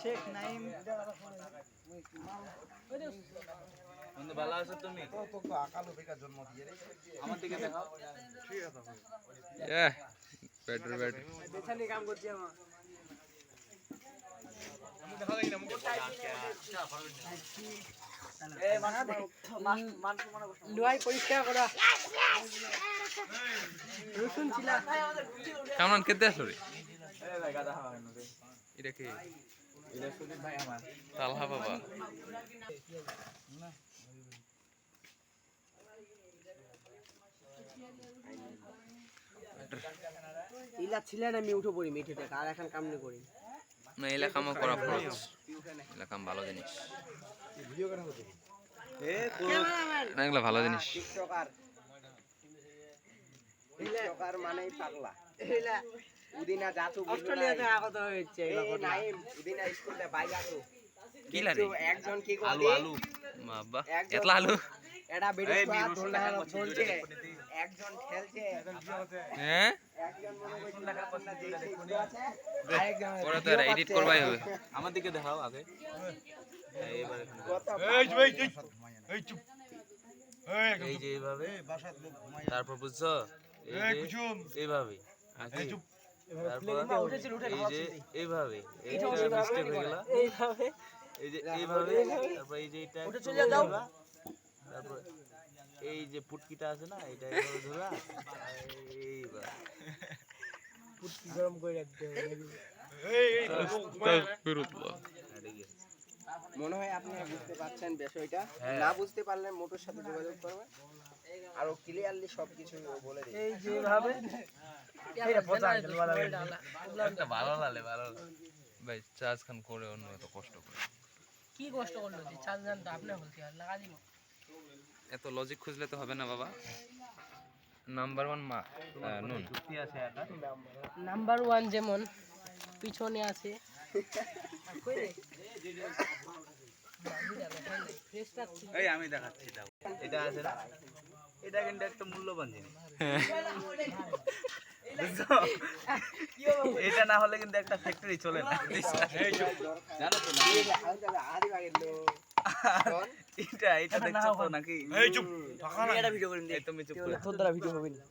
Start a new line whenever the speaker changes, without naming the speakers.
শেখ নাইম।
বন্ধু ভালো আছো তুমি? আমার দিকে দেখাও।
Yeah. Better, better.
লোহাই পরিষ্কার করা। রসুন ছিলা
কামরান কেতে আসলো রে? এটা কি?
এটা সুদীপ ভাই আমার।
তালহা বাবা।
ইলা ছিলেন আমি উঠে পড়ি আর এখন কাম নে করি।
না এলা কামও করা খরচ। এলা কাম ভালো জিনিস।
এ
না এগুলা ভালো জিনিস।
টিকটকার টিকটকার মানেই পাগলা। ইলা উদিনা জাতু অস্ট্রেলিয়াতে আগত হয়েছে নাইম উদিনা স্কুলে বাই জাতু
কি লাগে
একজন কি
আলু
করে
আলু।
বাবা এতলা আলু?
এটা
এই
বলছে একজন খেলছে।
হ্যাঁ?
একজন মনে করছে না করছে যে সেই আছে আরেকজন
পরে তো এডিট করবাই হবে।
আমার দিকে দেখাও আগে। এই এবারে
গত
এই যে। এইভাবে তারপর বুঝছ? এইভাবে। এই যে এইভাবে এইটা মিস্টেক হয়ে গেল।
এইভাবে।
এই যে এইভাবে তারপর এই যে এটা
চলে যাও।
তারপর এই যে পুটকিটা আছে না এটা এইভাবে ধরা এইবার।
পুটকি গরম করে রাখতে হবে।
আস্তাগফিরুল্লাহ
মনে হয় আপনারা বুঝতে পারছেন বিষয়টা।
হ্যাঁ।
না বুঝতে পারলে মোটর সাথে যোগাযোগ করবেন। আরও ক্লিয়ারলি সবকিছু বলে দিই।
এই যেভাবে
একটা ভালো লাগে ভালো লাগে।
ভাই চার্জ খান করে অন্য এত কষ্ট করে।
কি কষ্ট করল যে চার জান তো আপনি বলতে আর লাগা দিব।
এত লজিক খুঁজলে তো হবে না বাবা। নাম্বার ওয়ান মা নুন।
নাম্বার ওয়ান যেমন পিছনে আছে।
এই আমি দেখাচ্ছি দাও। এটা আছে না? এটা কিন্তু একটা মূল্যবান জিনিস। এটা না হলে কিন্তু একটা ফ্যাক্টরি চলে না। জানো তো এটা এটা দেখছ তো নাকি?
এটা ভিডিও করেন
এই তুমি চুপ করে।
তোর দ্বারা ভিডিও হবে না।